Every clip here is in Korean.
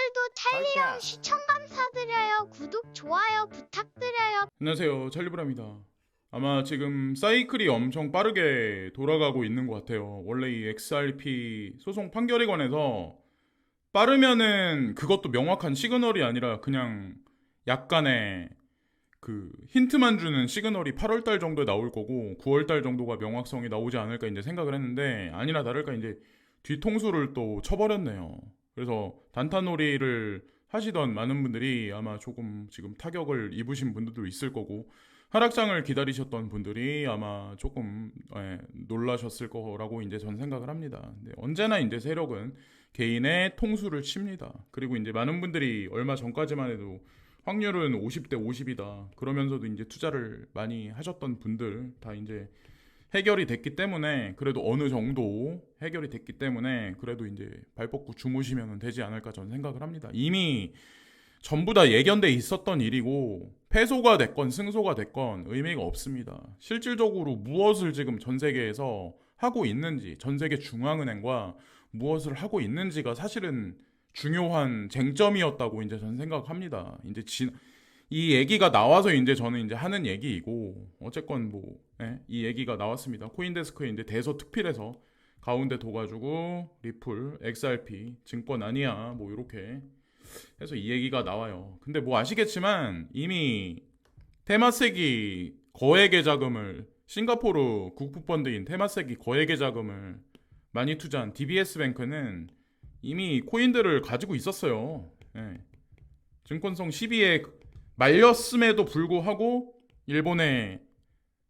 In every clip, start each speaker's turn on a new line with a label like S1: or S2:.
S1: 오늘도 찰리형 시청 감사드려요. 구독, 좋아요 부탁드려요.
S2: 안녕하세요 찰리브라입니다 아마 지금 사이클이 엄청 빠르게 돌아가고 있는 것 같아요 원래 이 XRP 소송 판결에 관해서 빠르면은 그것도 명확한 시그널이 아니라 그냥 약간의 그 힌트만 주는 시그널이 8월달 정도에 나올 거고 9월달 정도가 명확성이 나오지 않을까 이제 생각을 했는데 아니나 다를까 이제 뒤통수를 또 쳐버렸네요. 그래서 단타놀이를 하시던 많은 분들이 아마 조금 지금 타격을 입으신 분들도 있을 거고 하락장을 기다리셨던 분들이 아마 조금 예, 놀라셨을 거라고 이제 전 생각을 합니다. 언제나 이제 세력은 개인의 통수를 칩니다. 그리고 이제 많은 분들이 얼마 전까지만 해도 확률은 50대 50이다. 그러면서도 이제 투자를 많이 하셨던 분들 다 이제 해결이 됐기 때문에 그래도 어느 정도 해결이 됐기 때문에 그래도 이제 발 뻗고 주무시면 되지 않을까 저는 생각을 합니다. 이미 전부 다 예견돼 있었던 일이고 패소가 됐건 승소가 됐건 의미가 없습니다. 실질적으로 무엇을 지금 전 세계에서 하고 있는지 전 세계 중앙은행과 무엇을 하고 있는지가 사실은 중요한 쟁점이었다고 이제 저는 생각합니다. 이제 진, 이 얘기가 나와서 이제 저는 이제 하는 얘기이고 어쨌건 뭐이 얘기가 나왔습니다. 코인데스크에 이제 대서 특필해서 가운데 둬가지고 리플, XRP 증권 아니야 뭐 이렇게 해서 이 얘기가 나와요. 근데 뭐 아시겠지만 이미 테마세기 거액의 자금을 싱가포르 국부펀드인 테마세기 거액의 자금을 많이 투자한 DBS 뱅크는 이미 코인들을 가지고 있었어요. 예. 증권성 12에 말렸음에도 불구하고 일본의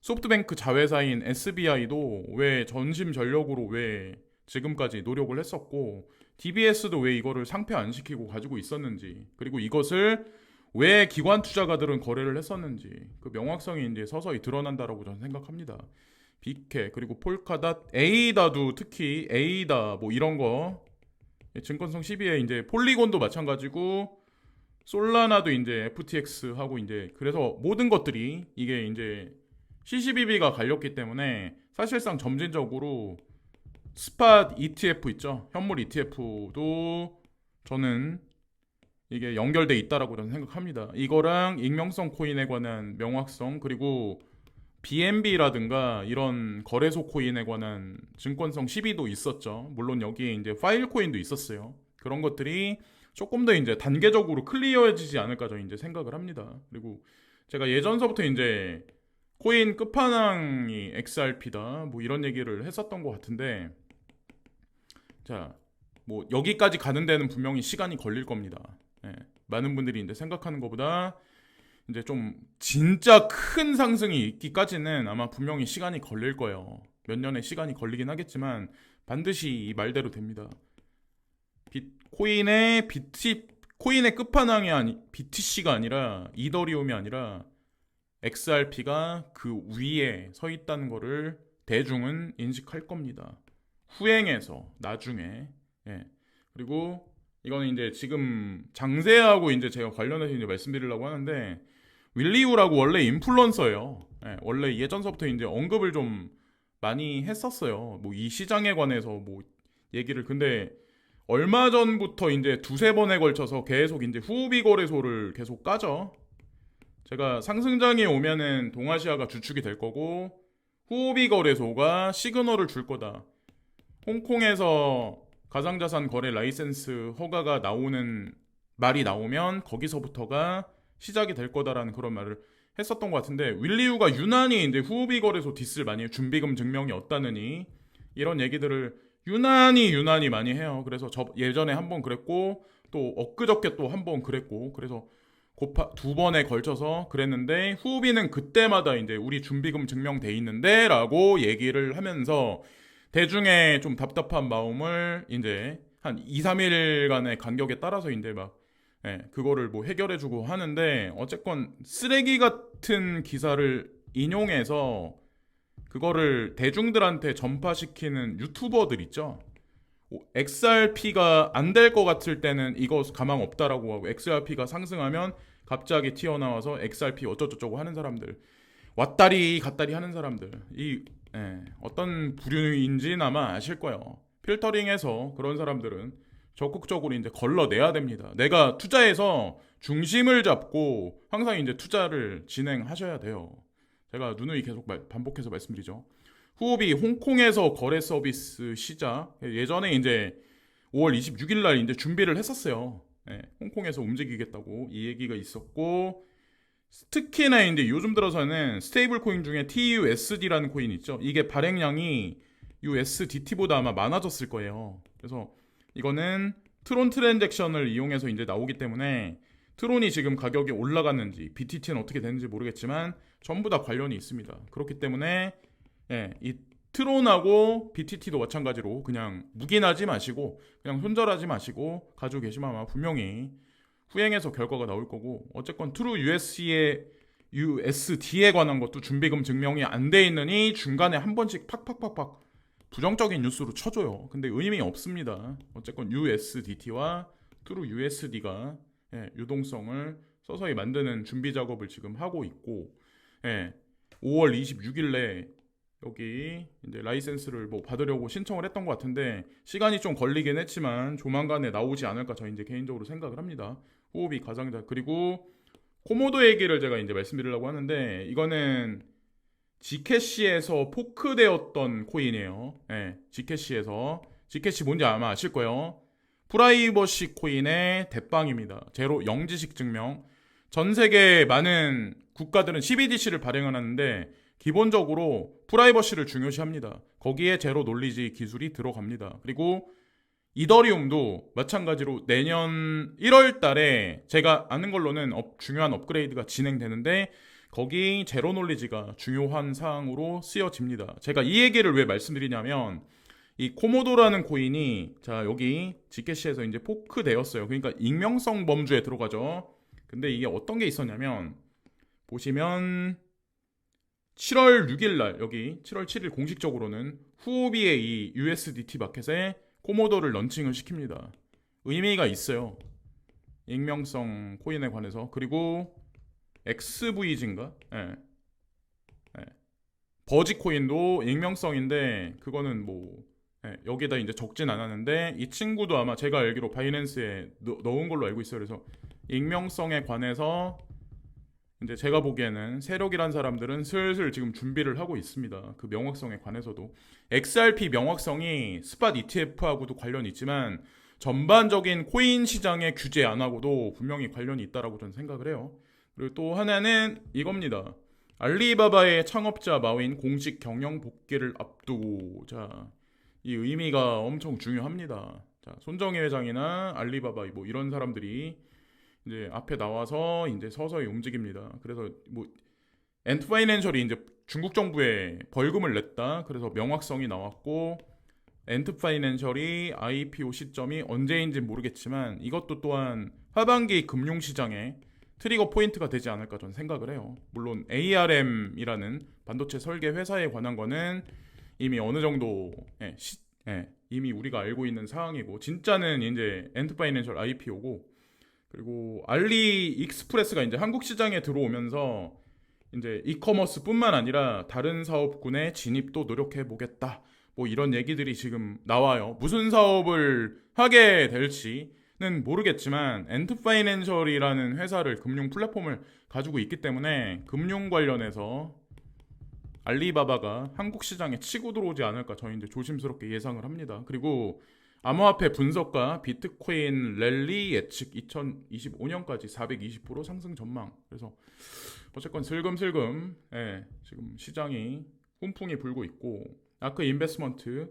S2: 소프트뱅크 자회사인 SBI도 왜 전심 전력으로 왜 지금까지 노력을 했었고 DBS도 왜 이거를 상폐 안 시키고 가지고 있었는지 그리고 이것을 왜 기관 투자가들은 거래를 했었는지 그 명확성이 이제 서서히 드러난다라고 저는 생각합니다. 비케 그리고 폴카닷 에이다도 특히 에이다 뭐 이런 거 증권성 12에 이제 폴리곤도 마찬가지고 솔라나도 이제 FTX 하고 이제 그래서 모든 것들이 이게 이제 CCBB가 갈렸기 때문에 사실상 점진적으로 스팟 ETF 있죠. 현물 ETF도 저는 이게 연결돼 있다라고 저는 생각합니다. 이거랑 익명성 코인에 관한 명확성 그리고 BNB라든가 이런 거래소 코인에 관한 증권성 시비도 있었죠. 물론 여기에 이제 파일 코인도 있었어요. 그런 것들이 조금 더 이제 단계적으로 클리어해지지 않을까 저는 이제 생각을 합니다. 그리고 제가 예전서부터 이제 코인 끝판왕이 XRP다 뭐 이런 얘기를 했었던 것 같은데 자 뭐 여기까지 가는 데는 분명히 시간이 걸릴 겁니다. 예, 많은 분들이 이제 생각하는 것보다 이제 좀 진짜 큰 상승이 있기까지는 아마 분명히 시간이 걸릴 거예요. 몇 년의 시간이 걸리긴 하겠지만 반드시 이 말대로 됩니다. 비코인의 비티 코인의 끝판왕이 아니 BTC가 아니라 이더리움이 아니라 XRP가 그 위에 서 있다는 거를 대중은 인식할 겁니다. 후행해서 나중에 예. 그리고 이거는 이제 지금 장세하고 이제 제가 관련해서 이제 말씀드리려고 하는데 윌리우라고 원래 인플루언서예요. 예, 원래 예전서부터 이제 언급을 좀 많이 했었어요. 뭐 이 시장에 관해서 뭐 얘기를 근데 얼마 전부터 이제 두세 번에 걸쳐서 계속 이제 후비 거래소를 계속 까죠. 제가 상승장에 오면은 동아시아가 주축이 될 거고 후비 거래소가 시그널을 줄 거다. 홍콩에서 가상자산 거래 라이센스 허가가 나오는 말이 나오면 거기서부터가 시작이 될 거다라는 그런 말을 했었던 것 같은데 윌리우가 유난히 이제 후비 거래소 디스를 많이 해요. 준비금 증명이 없다느니 이런 얘기들을 유난히 유난히 많이 해요. 그래서 저 예전에 한 번 그랬고 또 엊그저께 또 한 번 그랬고 그래서 곱하 두 번에 걸쳐서 그랬는데 후비는 그때마다 이제 우리 준비금 증명돼 있는데라고 얘기를 하면서 대중의 좀 답답한 마음을 이제 한 2, 3일간의 간격에 따라서 이제 막 예, 그거를 뭐 해결해주고 하는데 어쨌건 쓰레기 같은 기사를 인용해서 그거를 대중들한테 전파시키는 유튜버들 있죠. XRP가 안 될 것 같을 때는 이거 가망 없다라고 하고 XRP가 상승하면 갑자기 튀어나와서 XRP 어쩌저쩌고 하는 사람들 왔다리 갔다리 하는 사람들 이 예, 어떤 부류인지는 아마 아실 거예요. 필터링해서 그런 사람들은 적극적으로 이제 걸러내야 됩니다. 내가 투자해서 중심을 잡고 항상 이제 투자를 진행하셔야 돼요. 제가 누누이 계속 말- 반복해서 말씀드리죠. 후오비 홍콩에서 거래 서비스 시작. 예전에 이제 5월 26일 날 이제 준비를 했었어요. 예, 홍콩에서 움직이겠다고 이 얘기가 있었고 특히나 이제 요즘 들어서는 스테이블 코인 중에 TUSD라는 코인 있죠. 이게 발행량이 USDT보다 아마 많아졌을 거예요. 그래서 이거는 트론 트랜잭션을 이용해서 이제 나오기 때문에 트론이 지금 가격이 올라갔는지 BTT는 어떻게 되는지 모르겠지만 전부 다 관련이 있습니다. 그렇기 때문에 예, 이 트론하고 BTT도 마찬가지로 그냥 묵인하지 마시고 그냥 손절하지 마시고 가지고 계시면 아마 분명히 후행해서 결과가 나올 거고 어쨌건 트루 USD에 USD에 관한 것도 준비금 증명이 안 돼 있느니 중간에 한 번씩 팍팍팍팍 부정적인 뉴스로 쳐줘요. 근데 의미 없습니다. 어쨌건 USDT와 트루 USD가 예, 유동성을 서서히 만드는 준비 작업을 지금 하고 있고 예, 5월 26일에 여기 이제 라이센스를 뭐 받으려고 신청을 했던 것 같은데 시간이 좀 걸리긴 했지만 조만간에 나오지 않을까 저 이제 개인적으로 생각을 합니다. 호흡이 가장자 그리고 코모도 얘기를 제가 이제 말씀드리려고 하는데 이거는 지캐시에서 포크되었던 코인이에요. 예, 지캐시에서 지캐시 뭔지 아마 아실 거예요. 프라이버시 코인의 대빵입니다. 제로 영지식 증명. 전 세계 많은 국가들은 CBDC를 발행을 하는데 기본적으로 프라이버시를 중요시합니다. 거기에 제로 논리지 기술이 들어갑니다. 그리고 이더리움도 마찬가지로 내년 1월 달에 제가 아는 걸로는 업- 중요한 업그레이드가 진행되는데 거기 제로 놀리지가 중요한 사항으로 쓰여집니다. 제가 이 얘기를 왜 말씀드리냐면 이 코모도라는 코인이 자 여기 지케시에서 이제 포크 되었어요. 그러니까 익명성 범주에 들어가죠. 근데 이게 어떤 게 있었냐면 보시면 7월 6일 날 여기 7월 7일 공식적으로는 후오비의 이 USDT 마켓에 코모도를 런칭을 시킵니다. 의미가 있어요. 익명성 코인에 관해서 그리고 XVG인가? 예. 예. 버지 코인도 익명성인데 그거는 뭐 예, 여기다 이제 적진 않았는데 이 친구도 아마 제가 알기로 바이낸스에 넣, 넣은 걸로 알고 있어요. 그래서 익명성에 관해서 이제 제가 보기에는 세력이란 사람들은 슬슬 지금 준비를 하고 있습니다. 그 명확성에 관해서도 XRP 명확성이 스팟 ETF하고도 관련이 있지만 전반적인 코인 시장의 규제 안 하고도 분명히 관련이 있다라고 저는 생각을 해요. 그리고 또 하나는 이겁니다. 알리바바의 창업자 마윈 공식 경영 복귀를 앞두고 자, 이 의미가 엄청 중요합니다. 자, 손정희 회장이나 알리바바 뭐 이런 사람들이 이제 앞에 나와서 이제 서서히 움직입니다. 그래서 뭐 엔트파이낸셜이 이제 중국 정부에 벌금을 냈다. 그래서 명확성이 나왔고 엔트파이낸셜이 IPO 시점이 언제인지 모르겠지만 이것도 또한 하반기 금융 시장에 트리거 포인트가 되지 않을까 저는 생각을 해요. 물론 ARM이라는 반도체 설계 회사에 관한 거는 이미 어느 정도 예, 시- 예, 이미 우리가 알고 있는 사항이고 진짜는 이제 엔트파이낸셜 IPO고 그리고 알리 익스프레스가 이제 한국 시장에 들어오면서 이제 이커머스뿐만 아니라 다른 사업군의 진입도 노력해 보겠다. 뭐 이런 얘기들이 지금 나와요. 무슨 사업을 하게 될지는 모르겠지만 엔트파이낸셜이라는 회사를 금융 플랫폼을 가지고 있기 때문에 금융 관련해서 알리바바가 한국 시장에 치고 들어오지 않을까 저희 이제 조심스럽게 예상을 합니다. 그리고 암호화폐 분석가 비트코인 랠리 예측 2025년까지 420% 상승 전망. 그래서 어쨌건 슬금슬금 예, 지금 시장이 훈풍이 불고 있고 아크 인베스먼트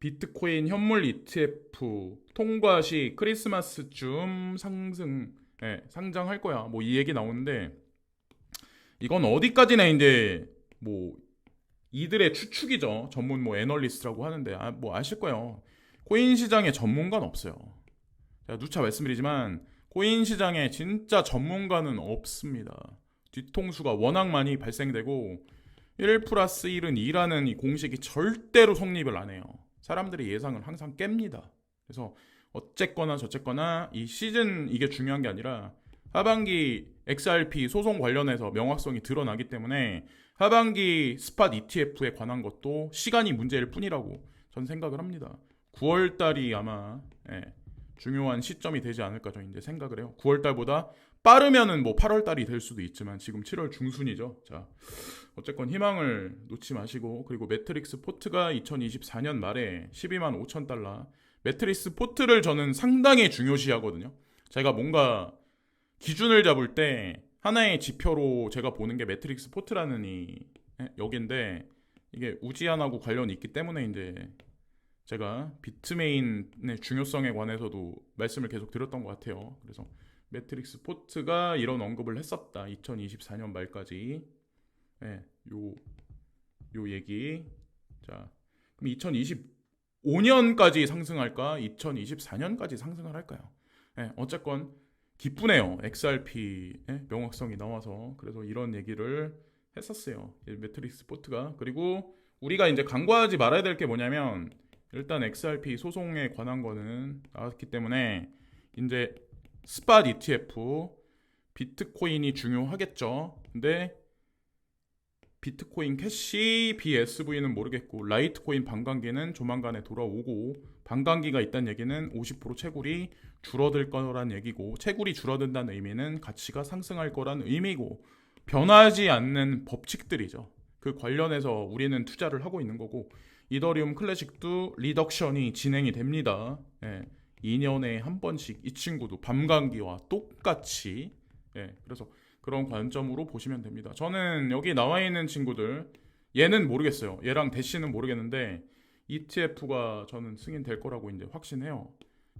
S2: 비트코인 현물 ETF 통과 시 크리스마스쯤 상승 예, 상장할 거야. 뭐 이 얘기 나오는데 이건 어디까지나 이제 뭐 이들의 추측이죠. 전문 뭐 애널리스트라고 하는데 아, 뭐 아실 거예요. 코인 시장에 전문가는 없어요. 제가 누차 말씀드리지만 코인 시장에 진짜 전문가는 없습니다. 뒤통수가 워낙 많이 발생되고 1 플러스 1은 2라는 이 공식이 절대로 성립을 안 해요. 사람들의 예상을 항상 깹니다. 그래서 어쨌거나 저쨌거나 이 시즌 이게 중요한 게 아니라 하반기 XRP 소송 관련해서 명확성이 드러나기 때문에 하반기 스팟 ETF에 관한 것도 시간이 문제일 뿐이라고 전 생각을 합니다. 9월 달이 아마 예, 중요한 시점이 되지 않을까 저는 이제 생각을 해요. 9월 달보다 빠르면은 뭐 8월 달이 될 수도 있지만 지금 7월 중순이죠. 자, 어쨌건 희망을 놓지 마시고 그리고 매트릭스 포트가 2024년 말에 12만 5천 달러. 매트릭스 포트를 저는 상당히 중요시하거든요. 제가 뭔가 기준을 잡을 때 하나의 지표로 제가 보는 게 매트릭스 포트라는 이 예, 여기인데 이게 우지안하고 관련이 있기 때문에 이제 제가 비트메인의 중요성에 관해서도 말씀을 계속 드렸던 것 같아요. 그래서 매트릭스 포트가 이런 언급을 했었다. 2024년 말까지. 예, 요, 요 얘기. 자, 그럼 2025년까지 상승할까? 2024년까지 상승을 할까요? 예, 어쨌건 기쁘네요. XRP의 명확성이 나와서. 그래서 이런 얘기를 했었어요. 이 매트릭스 포트가. 그리고 우리가 이제 간과하지 말아야 될 게 뭐냐면 일단 XRP 소송에 관한 거는 나왔기 때문에 이제 스팟 ETF 비트코인이 중요하겠죠. 근데 비트코인 캐시 BSV는 모르겠고 라이트코인 반감기는 조만간에 돌아오고 반감기가 있다는 얘기는 50% 채굴이 줄어들 거란 얘기고 채굴이 줄어든다는 의미는 가치가 상승할 거란 의미고 변하지 않는 법칙들이죠. 그 관련해서 우리는 투자를 하고 있는 거고 이더리움 클래식도 리덕션이 진행이 됩니다. 예, 2년에 한 번씩 이 친구도 밤감기와 똑같이 예, 그래서 그런 관점으로 보시면 됩니다. 저는 여기 나와 있는 친구들 얘는 모르겠어요. 얘랑 대시는 모르겠는데 ETF가 저는 승인될 거라고 이제 확신해요.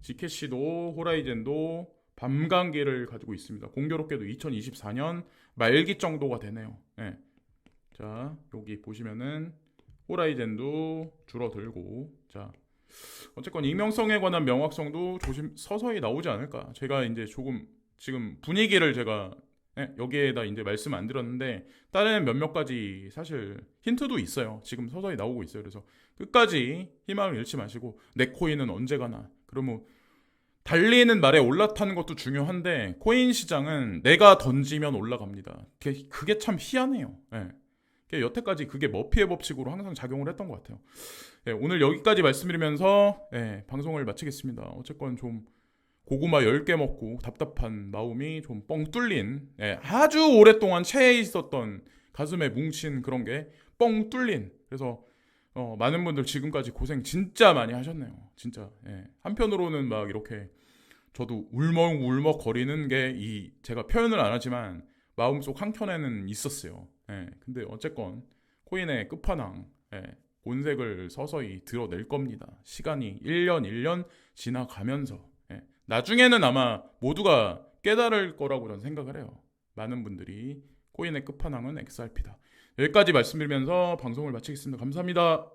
S2: 지캐시도 호라이젠도 밤감기를 가지고 있습니다. 공교롭게도 2024년 말기 정도가 되네요. 예. 자 여기 보시면은 호라이젠도 줄어들고 자 어쨌건 익명성에 관한 명확성도 조심 서서히 나오지 않을까 제가 이제 조금 지금 분위기를 제가 예, 여기에다 이제 말씀 안 드렸는데 다른 몇몇 가지 사실 힌트도 있어요 지금 서서히 나오고 있어요 그래서 끝까지 희망을 잃지 마시고 내 코인은 언제 가나 그러면 달리는 말에 올라타는 것도 중요한데 코인 시장은 내가 던지면 올라갑니다 그게, 참 희한해요 예. 그게 여태까지 그게 머피의 법칙으로 항상 작용을 했던 것 같아요. 예, 오늘 여기까지 말씀드리면서 예, 방송을 마치겠습니다. 어쨌건 좀 고구마 10개 먹고 답답한 마음이 좀 뻥 뚫린 예, 아주 오랫동안 체해 있었던 가슴에 뭉친 그런 게 뻥 뚫린 그래서 어, 많은 분들 지금까지 고생 진짜 많이 하셨네요. 진짜 예. 한편으로는 막 이렇게 저도 울먹울먹 거리는 게 이 제가 표현을 안 하지만 마음속 한켠에는 있었어요. 예, 근데 어쨌건 코인의 끝판왕 예, 본색을 서서히 드러낼 겁니다. 시간이 1년 1년 지나가면서 예, 나중에는 아마 모두가 깨달을 거라고 저는 생각을 해요. 많은 분들이 코인의 끝판왕은 XRP다. 여기까지 말씀드리면서 방송을 마치겠습니다. 감사합니다.